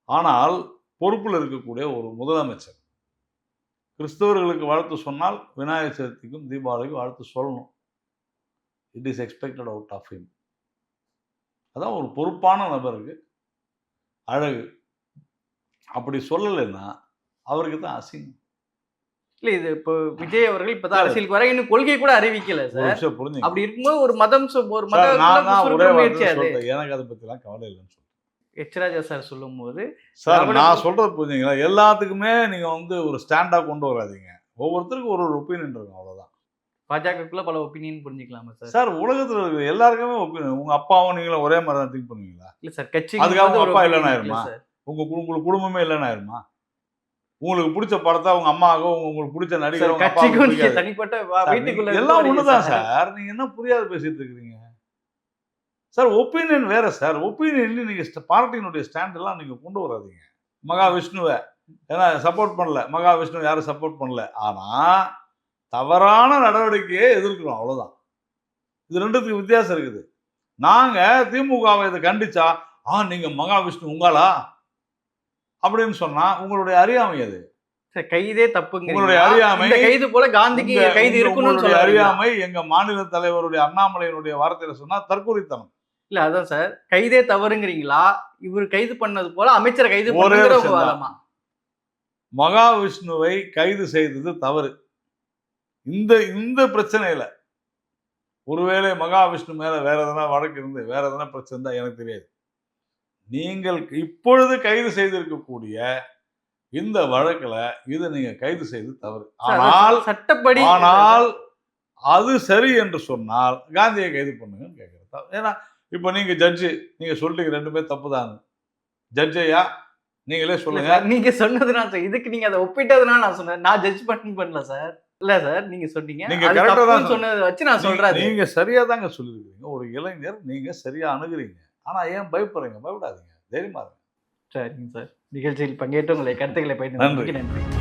[SPEAKER 2] ஆனால் பொறுப்பில் இருக்கக்கூடிய ஒரு முதலமைச்சர் கிறிஸ்தவர்களுக்கு வாழ்த்து சொன்னால் விநாயகர் சதுர்த்திக்கும் தீபாவளிக்கும் வாழ்த்து சொல்லணும். It is expected out of him அதான் ஒரு பொறுப்பான நபருக்கு அழகு. அப்படி சொல்லலைன்னா அவருக்கு தான் அசிங்கம்.
[SPEAKER 1] இல்ல இது இப்போ விஜய் அவர்கள் இப்பதான் அரசியலுக்கு வர. இன்னும் கொள்கை கூட அறிவிக்கல சார். அப்படி இருக்கும்போது ஒரு மதம் ஒரு மத
[SPEAKER 2] சார், நான் தான் ஒரே
[SPEAKER 1] சுருக்க முயற்சி
[SPEAKER 2] வார்த்தை
[SPEAKER 1] அது
[SPEAKER 2] சொல்றேன். எனக்கு அதை பத்திலாம் கவலை இல்லைன்னு சொல்றேன்.
[SPEAKER 1] எச்ராஜா சார் சொல்லும் போது
[SPEAKER 2] சார் நான் சொல்றது புரிஞ்சுங்களா? எல்லாத்துக்குமே நீங்க வந்து ஒரு ஸ்டாண்டா கொண்டு வராதீங்க. ஒவ்வொருத்தருக்கும் ஒரு ஒரு ஒப்பீனியன் இருக்கும் அவ்வளவுதான்.
[SPEAKER 1] பாஜகக்குள்ள பல ஒப்பீனியன் புரிஞ்சுக்கலாமா சார்?
[SPEAKER 2] சார் உலகத்துல இருக்கிற எல்லாருக்குமே ஒப்பீனியன் உங்க அப்பாவும் நீங்களும் ஒரே மாதிரி தான் திங்க் பண்ணுவீங்களா?
[SPEAKER 1] இல்ல சார் கட்சி
[SPEAKER 2] அதுக்காக அப்பா இல்லைன்னு
[SPEAKER 1] இல்ல
[SPEAKER 2] ஆயிருமா?
[SPEAKER 1] சார்.
[SPEAKER 2] உங்க கு- உங்களுக்கு குடும்பமே இல்லைன்னு ஆயிருமா? உங்களுக்கு பிடிச்ச படத்தை உங்க அம்மாவுக்கோ உங்க- உங்களுக்கு பிடிச்ச நடிகர்
[SPEAKER 1] கட்சிக்கும். தனிப்பட்ட வீட்டுக்குள்ள
[SPEAKER 2] எல்லாம் ஒண்ணுதான் சார். நீங்க என்ன புரியாது பேசிட்டு இருக்கீங்க சார் ஒப்பீனியன் வேற சார். ஒப்பீனியன் நீங்க பார்ட்டியினுடைய ஸ்டாண்ட் எல்லாம் நீங்க கொண்டு வராதீங்க. மகாவிஷ்ணுவை. ஏன்னா சப்போர்ட் பண்ணல. மகாவிஷ்ணு யாரும் சப்போர்ட் பண்ணல. ஆனா தவறான நடவடிக்கையை எதிர்க்கிறோம். அவ்வளவுதான். இது ரெண்டுத்துக்கு வித்தியாசம் இருக்குது. நாங்க திமுகவை இதை கண்டிச்சா ஆ நீங்க மகாவிஷ்ணு உங்களா? அப்படின்னு சொன்னா உங்களுடைய அறியாமை அது.
[SPEAKER 1] சார், கைதே தப்புங்க
[SPEAKER 2] உங்களுடைய அறியாமை,
[SPEAKER 1] கைது போல காந்திக்கு கைது இருக்கணும்னு
[SPEAKER 2] அறியாமை எங்க மாநில தலைவருடைய அண்ணாமலையினுடைய வார்த்தையில சொன்னா தற்கொலைத்தனம்.
[SPEAKER 1] இல்ல அதான் சார். கைதே தவறுங்கிறீங்களா? இவர் கைது பண்ணது போல அமைச்சரை கைது
[SPEAKER 2] தான்.
[SPEAKER 1] வாதமா?
[SPEAKER 2] மகாவிஷ்ணுவை கைது செய்தது தவறு. இந்த இந்த பிரச்சனையில ஒருவேளை மகாவிஷ்ணு மேல வேற எதனா வழக்கு இருந்து வேற எதனா பிரச்சனை இருந்தா எனக்கு தெரியாது. நீங்கள் இப்பொழுது கைது செய்திருக்கக்கூடிய இந்த வழக்குல இதை நீங்க கைது செய்து தவறு. ஆனால்
[SPEAKER 1] சட்டப்படி
[SPEAKER 2] ஆனால் அது சரி என்று சொன்னால் காந்தியை கைது பண்ணுங்கன்னு கேட்குறேன் ஏன்னா இப்போ நீங்க ஜட்ஜு நீங்க சொல்லிட்டீங்க ரெண்டுமே தப்பு தான். ஜட்ஜையா நீங்களே சொல்லுங்க.
[SPEAKER 1] நீங்க சொன்னதுனா சார் இதுக்கு நீங்க அதை ஒப்பிட்டதுனா நான் சொன்னேன். நான் ஜட்ஜ் பண்ண பண்ணல சார். இல்ல சார் நீங்க சொன்னீங்க.
[SPEAKER 2] நீங்க
[SPEAKER 1] தப்புன்னு சொன்னதை வச்சு நான் சொல்றேன்.
[SPEAKER 2] நீங்க சரியா தாங்க சொல்லியிருக்கீங்க ஒரு இளைஞர் நீங்க சரியா அணுகுறீங்க. ஆனா ஏன் பயப்படுறீங்க? பயப்படாதீங்க. தைரியமா இருங்க.
[SPEAKER 1] சரிங்க சார். நிகழ்ச்சியில் பங்கேற்று உங்களை கருத்துக்களை
[SPEAKER 2] நன்றி.
[SPEAKER 1] பயந்து நன்றி.